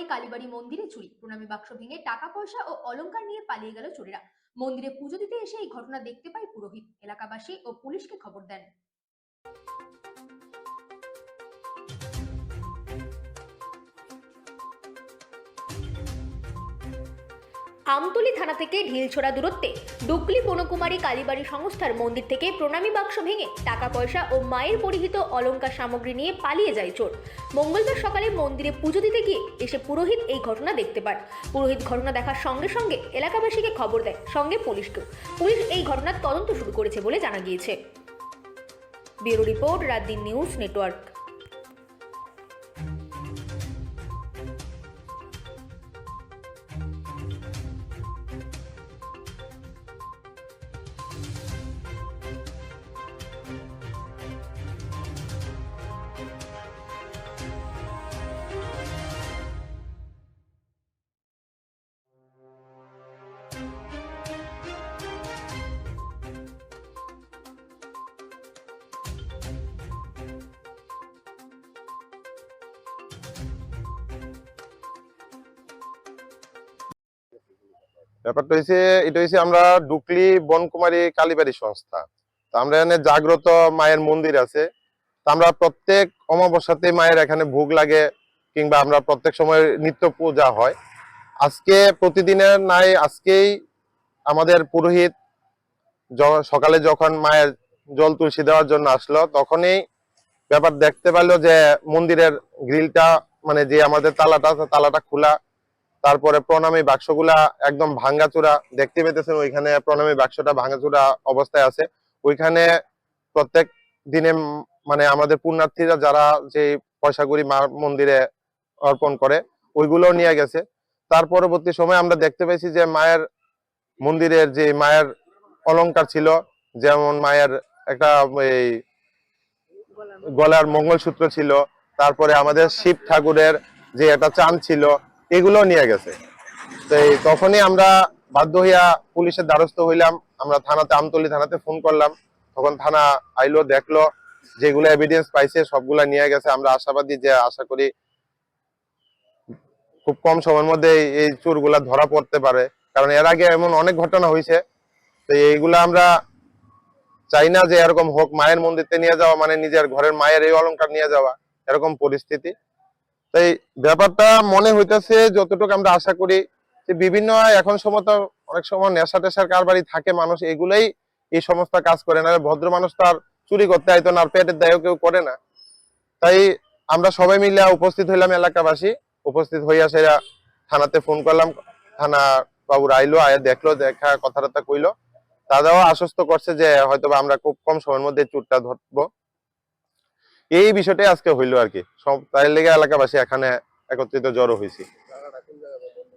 বনকুমারী কালীবাড়ি মন্দিরে চুরি। প্রণামী বাক্স ভেঙে টাকা পয়সা ও অলঙ্কার নিয়ে পালিয়ে গেল চোরেরা। মন্দিরে পুজো দিতে এসে এই ঘটনা দেখতে পায় পুরোহিত। এলাকাবাসী ও পুলিশকে খবর দেন। আমতলী থানা থেকে ঢিলছোড়া দূরত্বে ডুকলি বনকুমারী কালীবাড়ি সংস্থার মন্দির থেকে প্রণামী বাক্স ভেঙে টাকা পয়সা ও মায়ের পরিহিত অলঙ্কার সামগ্রী নিয়ে পালিয়ে যায় চোর। মঙ্গলবার সকালে মন্দিরে পুজো দিতে গিয়ে এসে পুরোহিত এই ঘটনা দেখতে পান। পুরোহিত ঘটনা দেখার সঙ্গে সঙ্গে এলাকাবাসীকে খবর দেয়, সঙ্গে পুলিশকেও। পুলিশ এই ঘটনার তদন্ত শুরু করেছে বলে জানা গিয়েছে। ব্যুরো রিপোর্ট রাত দিন নিউজ নেটওয়ার্ক। ব্যাপারটা হয়েছে এটা হয়েছে আমরা ডুকলি বনকুমারী কালীবাড়ি সংস্থা। তো আমরা এখানে জাগ্রত মায়ের মন্দির আছে। তো আমরা প্রত্যেক অমাবস্যাতে মায়ের এখানে ভোগ লাগে, কিংবা আমরা প্রত্যেক সময় নিত্য পূজা হয়। আজকে প্রতিদিনের নাই, আজকেই আমাদের পুরোহিত সকালে যখন মায়ের জল তুলসী দেওয়ার জন্য আসলো, তখনই ব্যাপার দেখতে পেল যে মন্দিরের গ্রিলটা মানে যে আমাদের তালাটা আছে, তালাটা খোলা। তারপরে প্রণামী বাক্সগুলা একদম ভাঙ্গাচুরা দেখতে পেতেছেন ওইখানে প্রণামী বাক্সটা ভাঙ্গাচুরা অবস্থায় আছে। ওইখানে প্রত্যেক দিনে মানে আমাদের পুণ্যার্থীরা যারা যে পয়সাগুড়ি মা মন্দিরে অর্পণ করে ওইগুলো নিয়ে গেছে। তার পরবর্তী সময় আমরা দেখতে পেয়েছি যে মায়ের মন্দিরের যে মায়ের অলংকার ছিল, যেমন মায়ের একটা এই গলার মঙ্গলসূত্র ছিল, তারপরে আমাদের শিব ঠাকুরের যে একটা চান ছিল এগুলো নিয়ে গেছে। তো তখনই আমরা বাধ্য হইয়া পুলিশের দ্বারস্থ হইলাম। আমরা থানাতে, আমতলি থানাতে ফোন করলাম। তখন থানা আইলো, দেখল, যেগুলো এভিডেন্স পাইছে, সবগুলা নিয়ে গেছে। আমরা আশাবাদী যে, আশা করি খুব কম সময়ের মধ্যে এই- চোরগুলা ধরা পড়তে পারে। কারণ এর আগে এমন অনেক ঘটনা হয়েছে তো এইগুলা আমরা চাই না যে, এরকম হোক, মায়ের মন্দিরতে নিয়ে যাওয়া মানে নিজের ঘরের মায়ের এই অলংকার নিয়ে যাওয়া, এরকম পরিস্থিতি। তাই ব্যাপারটা মনে হইতেছে যতটুকু আমরা আশা করি যে বিভিন্ন এখন সময় তো অনেক সময় নেশা টেশার কারবারি থাকে, মানুষ এগুলাই এই সমস্ত কাজ করে না। ভদ্র মানুষ তো আর চুরি করতে আইতো না, আর পেটের দায়ও কেউ করে না। তাই আমরা সবাই মিলে উপস্থিত হইলাম এলাকাবাসী, উপস্থিত হইয়া সেরা থানাতে ফোন করলাম। থানা বাবুর আইলো, আয়া দেখল, দেখা কথা টথা কইলো। দাদাও আশ্বস্ত করছে যে হয়তো আমরা খুব কম সময়ের মধ্যে চুরটা ধরবো। এই বিষয়টাই আজকে হইল আর কি। সব তাই লেগে এলাকাবাসী এখানে একত্রিত জড়ো হয়েছি